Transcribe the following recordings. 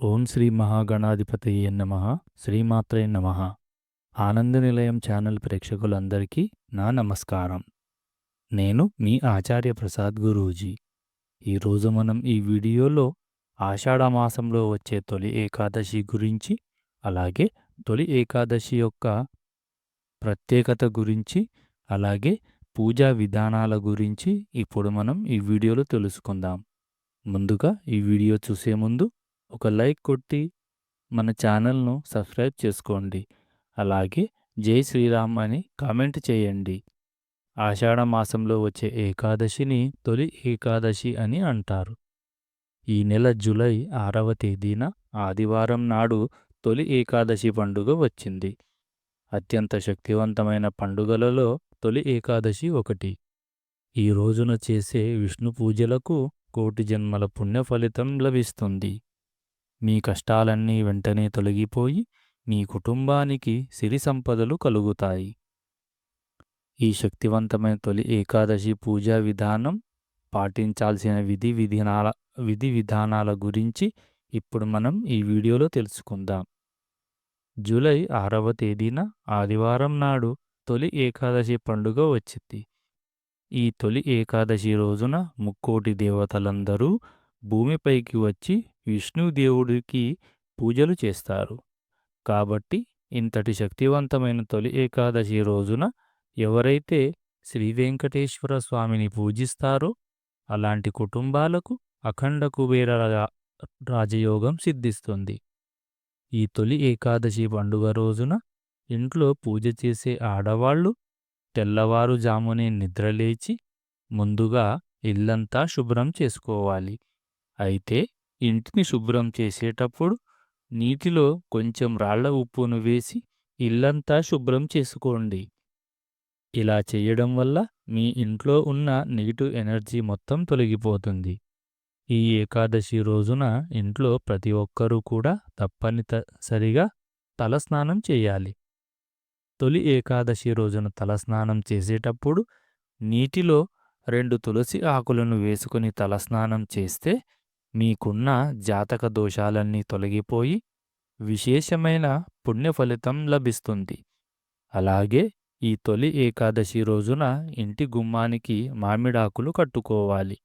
ఓం శ్రీ మహాగణాధిపతయే నమ శ్రీమాత్రే నమ. ఆనంద నిలయం ఛానల్ ప్రేక్షకులందరికీ నా నమస్కారం. నేను మీ ఆచార్య ప్రసాద్ గురూజీ. ఈరోజు మనం ఈ వీడియోలో ఆషాఢ మాసంలో వచ్చే తొలి ఏకాదశి గురించి అలాగే తొలి ఏకాదశి యొక్క ప్రత్యేకత గురించి అలాగే పూజా విధానాల గురించి ఇప్పుడు మనం ఈ వీడియోలో తెలుసుకుందాం. ముందుగా ఈ వీడియో చూసే ముందు ఒక లైక్ కొట్టి మన ఛానల్ను సబ్స్క్రైబ్ చేసుకోండి. అలాగే జై శ్రీరామ్ అని కామెంట్ చేయండి. ఆషాఢ మాసంలో వచ్చే ఏకాదశిని తొలి ఏకాదశి అని అంటారు. ఈ నెల జూలై ఆరవ తేదీన ఆదివారం నాడు తొలి ఏకాదశి పండుగ వచ్చింది. అత్యంత శక్తివంతమైన పండుగలలో తొలి ఏకాదశి ఒకటి. ఈ రోజున చేసే విష్ణు పూజలకు కోటి జన్మల పుణ్య ఫలితం లభిస్తుంది. మీ కష్టాలన్నీ వెంటనే తొలగిపోయి మీ కుటుంబానికి సిరి సంపదలు కలుగుతాయి. ఈ శక్తివంతమైన తొలి ఏకాదశి పూజా విధానం పాటించాల్సిన విధి విధానాల విధి విధానాల గురించి ఇప్పుడు మనం ఈ వీడియోలో తెలుసుకుందాం. జూలై ఆరవ తేదీన ఆదివారం నాడు తొలి ఏకాదశి పండుగ వచ్చింది. ఈ తొలి ఏకాదశి రోజున ముక్కోటి దేవతలందరూ భూమిపైకి వచ్చి విష్ణుదేవుడికి పూజలు చేస్తారు. కాబట్టి ఇంతటి శక్తివంతమైన తొలి ఏకాదశి రోజున ఎవరైతే శ్రీ వెంకటేశ్వర స్వామిని పూజిస్తారో అలాంటి కుటుంబాలకు అఖండ కుబేర రాజయోగం సిద్ధిస్తుంది. ఈ తొలి ఏకాదశి పండుగ రోజున ఇంట్లో పూజ చేసే ఆడవాళ్ళు తెల్లవారుజామునే నిద్రలేచి ముందుగా ఇల్లంతా శుభ్రం చేసుకోవాలి. అయితే ఇంటిని శుభ్రం చేసేటప్పుడు నీటిలో కొంచెం రాళ్ళ ఉప్పును వేసి ఇల్లంతా శుభ్రం చేసుకోండి. ఇలా చేయడం వల్ల మీ ఇంట్లో ఉన్న నెగిటివ్ ఎనర్జీ మొత్తం తొలగిపోతుంది. ఈ ఏకాదశి రోజున ఇంట్లో ప్రతి ఒక్కరూ కూడా తప్పనిసరిగా తలస్నానం చేయాలి. తొలి ఏకాదశి రోజున తలస్నానం చేసేటప్పుడు నీటిలో రెండు తులసి ఆకులను వేసుకుని తలస్నానం చేస్తే మీకున్న జాతక దోషాలన్నీ తొలగిపోయి విశేషమైన పుణ్య ఫలితం లభిస్తుంది. అలాగే ఈ తొలి ఏకాదశి రోజున ఇంటి గుమ్మానికి మామిడాకులు కట్టుకోవాలి.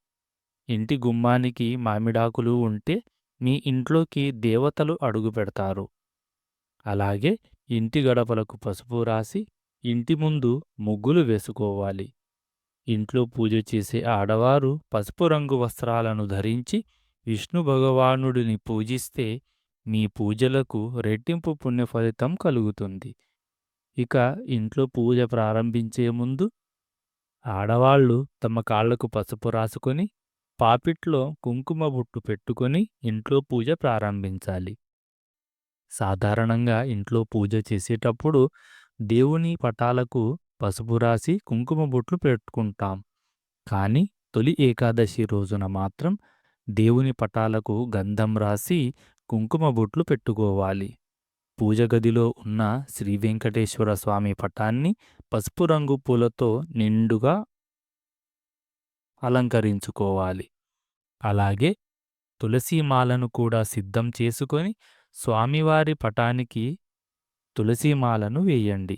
ఇంటి గుమ్మానికి మామిడాకులు ఉంటే మీ ఇంట్లోకి దేవతలు అడుగు పెడతారు. అలాగే ఇంటి గడపలకు పసుపు రాసి ఇంటి ముందు ముగ్గులు వేసుకోవాలి. ఇంట్లో పూజ చేసే ఆడవారు పసుపు రంగు వస్త్రాలను ధరించి విష్ణు భగవానుడిని పూజిస్తే మీ పూజలకు రెట్టింపు పుణ్య ఫలితం కలుగుతుంది. ఇక ఇంట్లో పూజ ప్రారంభించే ముందు ఆడవాళ్ళు తమ కాళ్ళకు పసుపు రాసుకొని పాపిట్లో కుంకుమ బుట్టు పెట్టుకొని ఇంట్లో పూజ ప్రారంభించాలి. సాధారణంగా ఇంట్లో పూజ చేసేటప్పుడు దేవుని పటాలకు పసుపు రాసి కుంకుమ బొట్లు పెట్టుకుంటాం. కానీ తొలి ఏకాదశి రోజున మాత్రం దేవుని పటాలకు గంధం రాసి కుంకుమ బొట్లు పెట్టుకోవాలి. పూజ గదిలో ఉన్న శ్రీ వెంకటేశ్వర స్వామి పటాన్ని పసుపు రంగు పూలతో నిండుగా అలంకరించుకోవాలి. అలాగే తులసీమాలను కూడా సిద్ధం చేసుకొని స్వామివారి పటానికి తులసీమాలను వేయండి.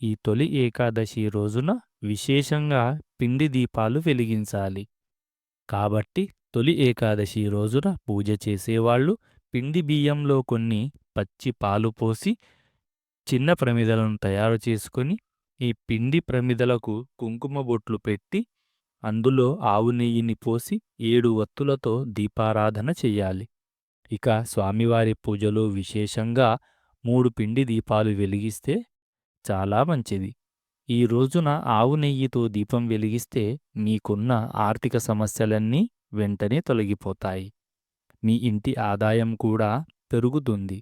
ఈ తొలి ఏకాదశి రోజున విశేషంగా పిండి దీపాలు వెలిగించాలి. కాబట్టి తొలి ఏకాదశి రోజున పూజ చేసేవాళ్ళు. పిండి బియ్యంలో కొన్ని పచ్చి పాలు పోసి చిన్న ప్రమిదలను తయారు చేసుకొని ఈ పిండి ప్రమిదలకు కుంకుమ బొట్లు పెట్టి అందులో ఆవు నెయ్యిని పోసి ఏడు వత్తులతో దీపారాధన చెయ్యాలి ఇక స్వామివారి పూజలో విశేషంగా మూడు పిండి దీపాలు వెలిగిస్తే చాలా మంచిది. ఈ రోజున ఆవు నెయ్యితో దీపం వెలిగిస్తే మీకున్న ఆర్థిక సమస్యలన్నీ వెంటనే తొలగిపోతాయి. మీ ఇంటి ఆదాయం కూడా పెరుగుతుంది.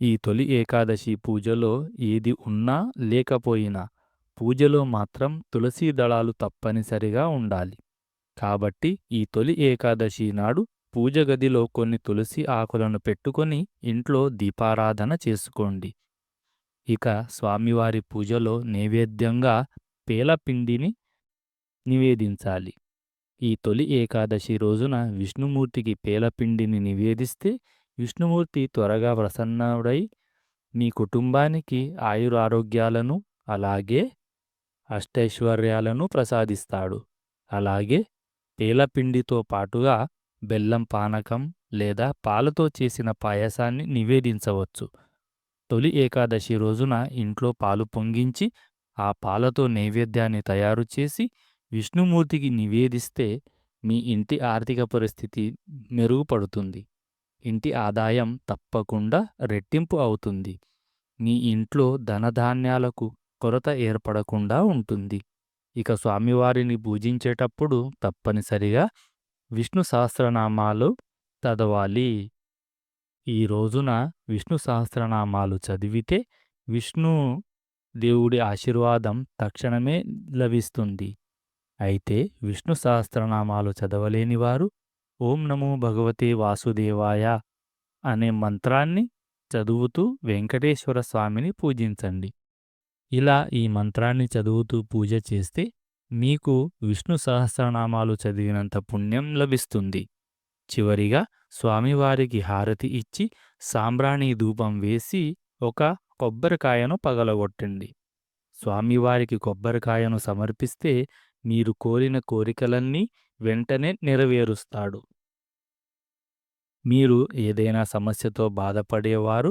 ఈ తొలి ఏకాదశి పూజలో ఏది ఉన్నా లేకపోయినా పూజలో మాత్రం తులసీ దళాలు తప్పనిసరిగా ఉండాలి. కాబట్టి ఈ తొలి ఏకాదశి నాడు పూజ గదిలో కొన్ని తులసి ఆకులను పెట్టుకొని ఇంట్లో దీపారాధన చేసుకోండి. ఇక స్వామివారి పూజలో నైవేద్యంగా పేలపిండిని నివేదించాలి. ఈ తొలి ఏకాదశి రోజున విష్ణుమూర్తికి పేలపిండిని నివేదిస్తే విష్ణుమూర్తి త్వరగా ప్రసన్నుడై మీ కుటుంబానికి ఆయురారోగ్యాలను అలాగే అష్టైశ్వర్యాలను ప్రసాదిస్తాడు. అలాగే పేలపిండితో పాటుగా బెల్లం పానకం లేదా పాలతో చేసిన పాయసాన్ని నివేదించవచ్చు. తొలి ఏకాదశి రోజున ఇంట్లో పాలు పొంగించి ఆ పాలతో నైవేద్యాన్ని తయారు చేసి విష్ణుమూర్తికి నివేదిస్తే మీ ఇంటి ఆర్థిక పరిస్థితి మెరుగుపడుతుంది. ఇంటి ఆదాయం తప్పకుండా రెట్టింపు అవుతుంది. మీ ఇంట్లో ధనధాన్యాలకు కొరత ఏర్పడకుండా ఉంటుంది. ఇక స్వామివారిని పూజించేటప్పుడు తప్పనిసరిగా విష్ణు సహస్రనామాలు చదవాలి. ఈ రోజున విష్ణు సహస్రనామాలు చదివితే విష్ణు దేవుడి ఆశీర్వాదం తక్షణమే లభిస్తుంది. అయితే విష్ణు సహస్రనామాలు చదవలేని వారు ఓం నమో భగవతే వాసుదేవాయ అనే మంత్రాన్ని చదువుతూ వెంకటేశ్వర స్వామిని పూజించండి. ఇలా ఈ మంత్రాన్ని చదువుతూ పూజ చేస్తే మీకు విష్ణు సహస్రనామాలు చదివినంత పుణ్యం లభిస్తుంది. చివరిగా స్వామివారికి హారతి ఇచ్చి సాంబ్రాణి ధూపం వేసి ఒక కొబ్బరికాయను పగలగొట్టండి. స్వామివారికి కొబ్బరికాయను సమర్పిస్తే మీరు కోరిన కోరికలన్నీ వెంటనే నెరవేరుస్తాడు. మీరు ఏదైనా సమస్యతో బాధపడేవారు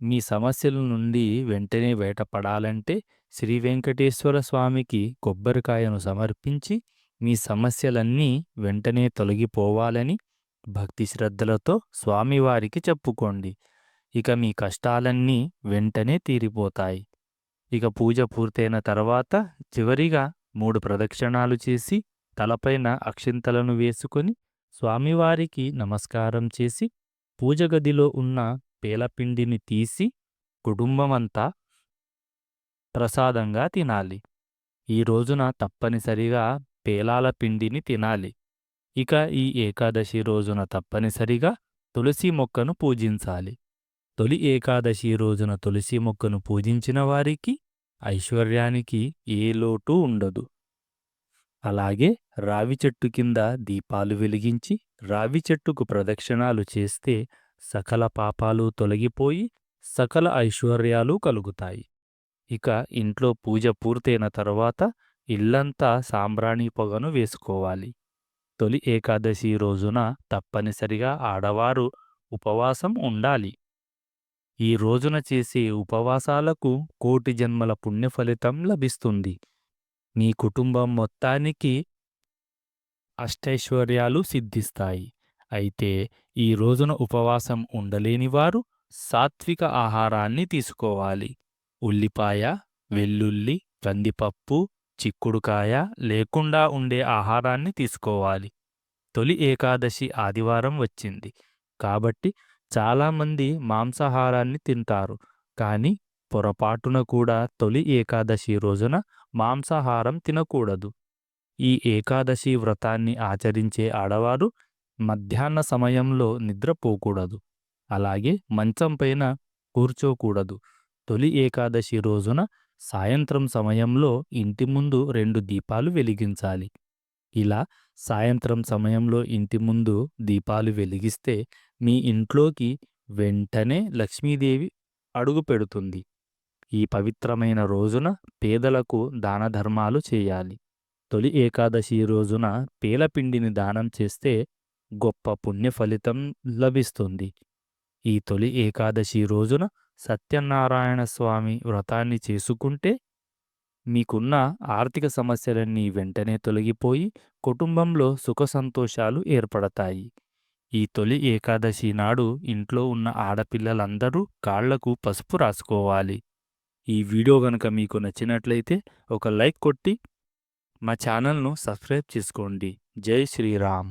మీ సమస్యల నుండి వెంటనే బయటపడాలంటే శ్రీ వెంకటేశ్వర స్వామికి కొబ్బరికాయను సమర్పించి మీ సమస్యలన్నీ వెంటనే తొలగిపోవాలని భక్తి శ్రద్ధలతో స్వామివారికి చెప్పుకోండి. ఇక మీ కష్టాలన్నీ వెంటనే తీరిపోతాయి. ఇక పూజ పూర్తయిన తర్వాత చివరిగా మూడు ప్రదక్షిణాలు చేసి తలపైన అక్షింతలను వేసుకొని స్వామివారికి నమస్కారం చేసి పూజగదిలో ఉన్న పేలపిండిని తీసి కుటుంబమంతా ప్రసాదంగా తినాలి. ఈ రోజున తప్పనిసరిగా పేలాల పిండిని తినాలి. ఇక ఈ ఏకాదశి రోజున తప్పనిసరిగా తులసి మొక్కను పూజించాలి. తొలి ఏకాదశి రోజున తులసి మొక్కను పూజించిన వారికి ఐశ్వర్యానికి ఏ లోటు ఉండదు. అలాగే రావి చెట్టు కింద దీపాలు వెలిగించి రావి చెట్టుకు ప్రదక్షిణాలు చేస్తే సకల పాపాలు తొలగిపోయి సకల ఐశ్వర్యాలు కలుగుతాయి. ఇక ఇంట్లో పూజ పూర్తయిన తర్వాత ఇల్లంతా సాంబ్రాణి పొగను వేసుకోవాలి. తొలి ఏకాదశి రోజున తప్పనిసరిగా ఆడవారు ఉపవాసం ఉండాలి. ఈ రోజున చేసే ఉపవాసాలకు కోటి జన్మల పుణ్య ఫలితం లభిస్తుంది. మీ కుటుంబం మొత్తానికి అష్టైశ్వర్యాలు సిద్ధిస్తాయి. అయితే ఈ రోజున ఉపవాసం ఉండలేని వారు సాత్విక ఆహారాన్ని తీసుకోవాలి. ఉల్లిపాయ వెల్లుల్లి కందిపప్పు చిక్కుడుకాయ లేకుండా ఉండే ఆహారాన్ని తీసుకోవాలి. తొలి ఏకాదశి ఆదివారం వచ్చింది. కాబట్టి చాలామంది మాంసాహారాన్ని తింటారు. కానీ పొరపాటున కూడా తొలి ఏకాదశి రోజున మాంసాహారం తినకూడదు. ఈ ఏకాదశి వ్రతాన్ని ఆచరించే ఆడవారు మధ్యాహ్న సమయంలో నిద్రపోకూడదు అలాగే మంచం పైన కూర్చోకూడదు. తొలి ఏకాదశి రోజున సాయంత్రం సమయంలో ఇంటి ముందు రెండు దీపాలు వెలిగించాలి. ఇలా సాయంత్రం సమయంలో ఇంటి ముందు దీపాలు వెలిగిస్తే మీ ఇంట్లోకి వెంటనే లక్ష్మీదేవి అడుగు పెడుతుంది. ఈ పవిత్రమైన రోజున పేదలకు దాన ధర్మాలు చేయాలి. తొలి ఏకాదశి రోజున పేలపిండిని దానం చేస్తే గొప్ప పుణ్య ఫలితం లభిస్తుంది. ఈ తొలి ఏకాదశి రోజున సత్యనారాయణ స్వామి వ్రతాన్ని చేసుకుంటే మీకున్న ఆర్థిక సమస్యలన్నీ వెంటనే తొలగిపోయి కుటుంబంలో సుఖ సంతోషాలు ఏర్పడతాయి. ఈ తొలి ఏకాదశి నాడు ఇంట్లో ఉన్న ఆడపిల్లలందరూ కాళ్ళకు పసుపు రాసుకోవాలి. ఈ వీడియో గనుక మీకు నచ్చినట్లయితే ఒక లైక్ కొట్టి మా ఛానల్ను సబ్స్క్రైబ్ చేసుకోండి. జై శ్రీరామ్.